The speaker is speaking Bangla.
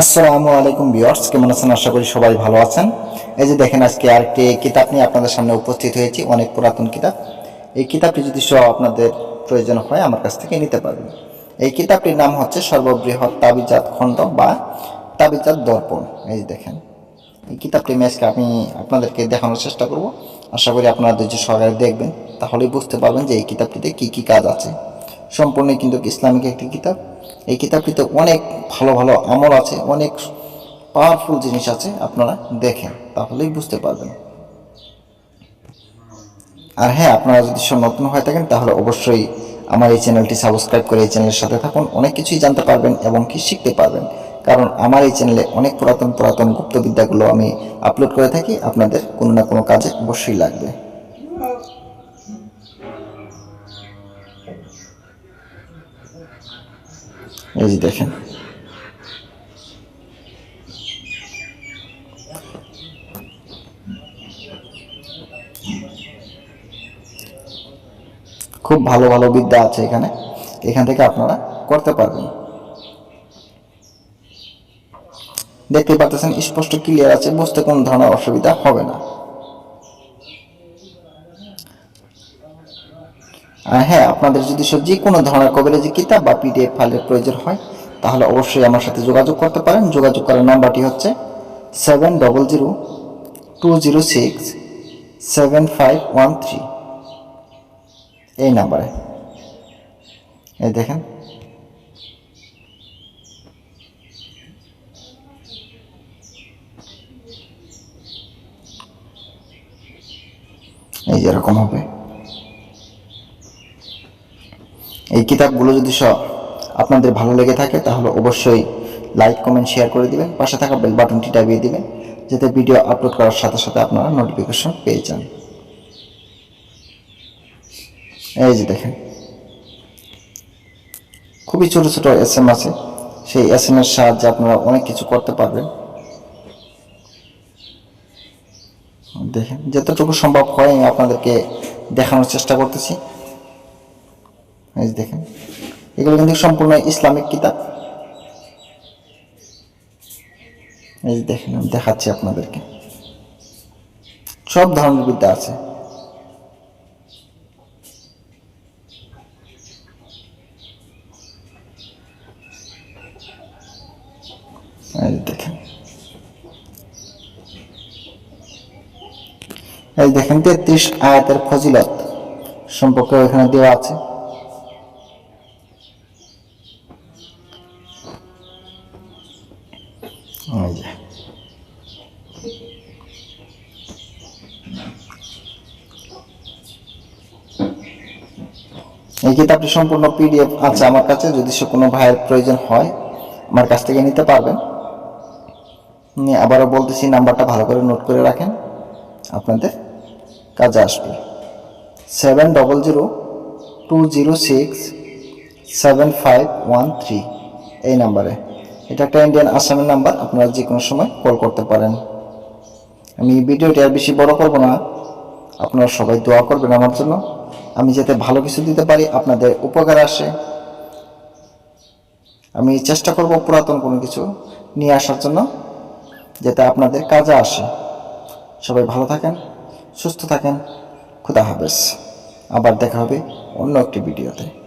আসসালামু আলাইকুম বিয়ার্স কেমন আছেন? আশা করি সবাই ভালো আছেন। এই যে দেখেন আজকে আর আরেকটি কিতাব নিয়ে আপনাদের সামনে উপস্থিত হয়েছি, অনেক পুরাতন কিতাব। এই কিতাবটি যদি সহ আপনাদের প্রয়োজন হয়, আমার কাছ থেকে নিতে পারবেন। এই কিতাবটির নাম হচ্ছে সর্ববৃহৎ তাবিজাত খণ্ড বা তাবিজাত দর্পণ। এই যে দেখেন, এই কিতাবটি আজকে আমি আপনাদেরকে দেখানোর চেষ্টা করব। আশা করি আপনারা ধৈর্য সহকারে দেখবেন, তাহলেই বুঝতে পারবেন যে এই কিতাবটিতে কি কি কাজ আছে। সম্পূর্ণ কিন্তু ইসলামিক একটি কিতাব। এই কিতাবটিতে অনেক ভালো ভালো আমল আছে, অনেক পাওয়ারফুল জিনিস আছে, আপনারা দেখেন, তাহলেই বুঝতে পারবেন। আর হ্যাঁ আপনারা যদি নতুন হয়ে থাকেন, তাহলে অবশ্যই আমার এই চ্যানেলটি সাবস্ক্রাইব করে এই চ্যানেলের সাথে থাকুন, অনেক কিছুই জানতে পারবেন এবং কি শিখতে পারবেন। কারণ আমার এই চ্যানেলে অনেক পুরাতন পুরাতন গুপ্তবিদ্যাগুলো আমি আপলোড করে থাকি, আপনাদের কোনো না কোনো কাজে অবশ্যই লাগবে। এই যে দেখেন। খুব ভালো ভালো বিদ্যা আছে এখানে। এখান থেকে আপনারা করতে পারবেন। দেখতে পাচ্ছেন, স্পষ্ট ক্লিয়ার আছে বুঝতে কোনো ধরনের অসুবিধা হবে না। হ্যাঁ আপনাদের যদি সব যে কোনো ধরনের কভারেজি কিতাব বা পিডিএফ ফাইলের প্রয়োজন হয়, তাহলে অবশ্যই আমার সাথে যোগাযোগ করতে পারেন। যোগাযোগ করার নাম্বারটি হচ্ছে seven double zero two zero six seven five one three এই নাম্বারে। এই দেখেন। এই যেরকম হবে। এই কিতাবগুলো যদি সব আপনাদের ভালো লেগে থাকে, তাহলে অবশ্যই লাইক কমেন্ট শেয়ার করে দিবেন। পাশে থাকা বেল বাটনটি দাবিয়ে দিবেন, যাতে ভিডিও আপলোড করার সাথে সাথে আপনারা নোটিফিকেশন পেয়ে যান। এই যে দেখেন, খুবই ছোট ছোট এস এম আছে। সেই এস এম এর সাহায্যে আপনারা অনেক কিছু করতে পারবেন। দেখেন, যতটুকু সম্ভব হয় আমি আপনাদেরকে দেখানোর চেষ্টা করতেছি। এই দেখেন। এগুলো কিন্তু সম্পূর্ণ ইসলামিক কিতাব। এই দেখেন, আমি দেখাচ্ছি আপনাদেরকে। সব ধরনের বিদ্যা আছে। এই দেখেন। এই দেখেন, তেত্রিশ আয়াতের ফজিলত সম্পর্কে এখানে দেওয়া আছে। এই কিতাবটি সম্পূর্ণ পিডিএফ আছে আমার কাছে যদি সে কোনো ভাইয়ের প্রয়োজন হয়, আমার কাছ থেকে নিতে পারবেন। আবারও বলতেছি, নাম্বারটা ভালো করে নোট করে রাখেন। আপনাদের কাজে আসবে। Seven double zero two zero six seven five one three, এই নাম্বারে। এটা একটা ইন্ডিয়ান আসামের নাম্বার আপনারা যে কোনো সময় কল করতে পারেন। আমি ভিডিওটি আর বেশি বড় করব না। আপনারা সবাই দোয়া করবেন আমার জন্য। আমি যাতে ভালো কিছু দিতে পারি, আপনাদের উপকার আসে। আমি চেষ্টা করব পুরাতন কোনো কিছু নিয়ে আসার জন্য, যাতে আপনাদের কাজে আসে। সবাই ভালো থাকেন, সুস্থ থাকেন। খুদা হাফেজ। আবার দেখা হবে অন্য একটি ভিডিওতে।